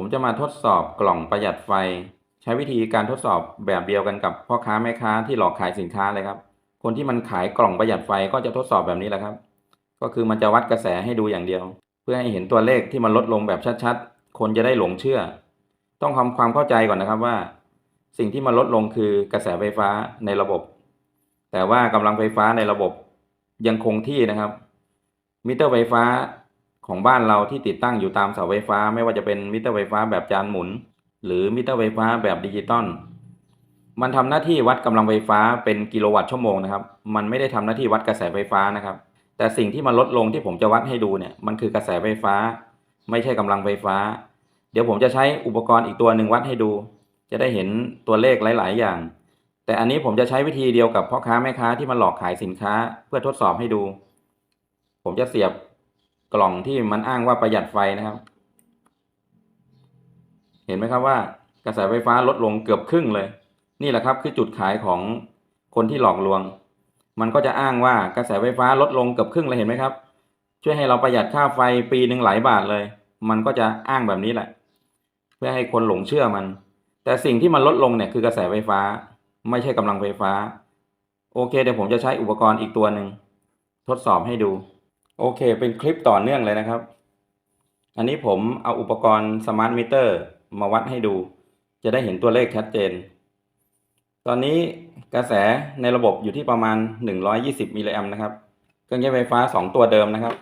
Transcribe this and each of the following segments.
ผมจะมาทดสอบกล่องประหยัดไฟ ใช้วิธีการทดสอบแบบเดียวกันกับพ่อค้าแม่ค้าที่หลอกขายสินค้าเลยครับ คนที่มันขายกล่องประหยัดไฟก็จะทดสอบแบบนี้แหละครับ ก็คือมันจะวัดกระแสให้ดูอย่างเดียว เพื่อให้เห็นตัวเลขที่มันลดลงแบบชัดๆ คนจะได้หลงเชื่อ ต้องทำความเข้าใจก่อนนะครับว่า สิ่งที่มันลดลงคือกระแสไฟฟ้าในระบบ แต่ว่ากำลังไฟฟ้าในระบบยังคงที่นะครับ มิเตอร์ไฟฟ้า ของบ้านเราที่ติดตั้งอยู่ตามเสาไฟฟ้า ไม่ว่าจะเป็นมิเตอร์ไฟฟ้าแบบจานหมุน หรือมิเตอร์ไฟฟ้าแบบดิจิตอลมันทำหน้าที่วัดกำลังไฟฟ้าเป็นกิโลวัตต์ชั่วโมงนะครับ มันไม่ได้ทำหน้าที่วัดกระแสไฟฟ้านะครับ แต่สิ่งที่มันลดลงที่ผมจะวัดให้ดูเนี่ยมันคือกระแสไฟฟ้า ไม่ใช่กำลังไฟฟ้า เดี๋ยวผมจะใช้อุปกรณ์อีกตัวหนึ่งวัดให้ดู จะได้เห็นตัวเลขหลาย ๆ อย่าง แต่อันนี้ผมจะใช้วิธีเดียวกับพ่อค้าแม่ค้าที่มันหลอกขายสินค้าเพื่อทดสอบให้ดู ผมจะเสียบ กล่องที่มันอ้างว่าประหยัดไฟนะครับ เห็นไหมครับว่ากระแสไฟฟ้าลดลงเกือบครึ่งเลย นี่แหละครับคือจุดขายของคนที่หลอกลวง มันก็จะอ้างว่ากระแสไฟฟ้าลดลงเกือบครึ่งเลยเห็นไหมครับ ช่วยให้เราประหยัดค่าไฟปีหนึ่งหลายบาทเลย มันก็จะอ้างแบบนี้แหละ เพื่อให้คนหลงเชื่อมัน แต่สิ่งที่มันลดลงเนี่ยคือกระแสไฟฟ้า ไม่ใช่กำลังไฟฟ้า โอเคเดี๋ยวผมจะใช้อุปกรณ์อีกตัวหนึ่งทดสอบให้ดู โอเค เป็นคลิปต่อเนื่องเลยนะครับ อันนี้ผมเอาอุปกรณ์สมาร์ทมิเตอร์มาวัดให้ดู จะได้เห็นตัวเลขชัดเจน ตอนนี้กระแสในระบบอยู่ที่ประมาณ 120 มิลลิแอมป์นะครับ เครื่องใช้ไฟฟ้า 2 ตัวเดิมนะครับ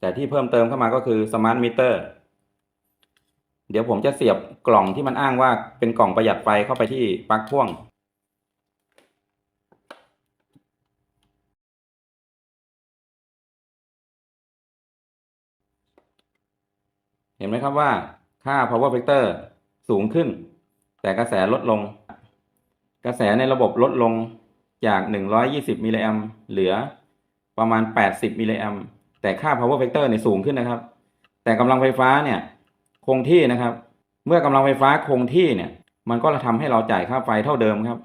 แต่ที่เพิ่มเติมเข้ามาก็คือสมาร์ทมิเตอร์เดี๋ยวผมจะเสียบกล่องที่มันอ้างว่าเป็นกล่องประหยัดไฟเข้าไปที่ปลั๊กพ่วง เห็นไหมครับว่าค่า power factor สูงขึ้น แต่กระแสลดลง กระแสในระบบลดลงจาก 120 มิลลิแอมป์เหลือประมาณ 80 มิลลิแอมป์แต่ค่า power factor เนี่ยสูงขึ้นนะครับ แต่กำลังไฟฟ้าเนี่ยคงที่นะครับ เมื่อกำลังไฟฟ้าคงที่เนี่ย มันก็ทำให้เราจ่ายค่าไฟเท่าเดิมครับ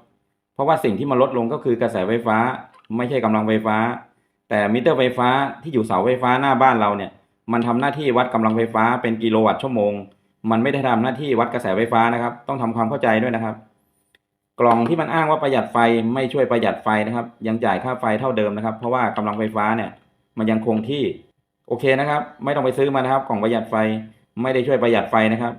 เพราะว่าสิ่งที่มันลดลงก็คือกระแสไฟฟ้า ไม่ใช่กำลังไฟฟ้า แต่มิเตอร์ไฟฟ้าที่อยู่เสาไฟฟ้าหน้าบ้านเราเนี่ย มันทำหน้าที่วัดกำลังไฟฟ้าเป็นกิโลวัตต์ชั่วโมง มันไม่ได้ทำหน้าที่วัดกระแสไฟฟ้านะครับ ต้องทำความเข้าใจด้วยนะครับ กล่องที่มันอ้างว่าประหยัดไฟไม่ช่วยประหยัดไฟนะครับ ยังจ่ายค่าไฟเท่าเดิมนะครับ เพราะว่ากำลังไฟฟ้าเนี่ย มันยังคงที่ โอเคนะครับ ไม่ต้องไปซื้อมานะครับ กล่องประหยัดไฟไม่ได้ช่วยประหยัดไฟนะครับ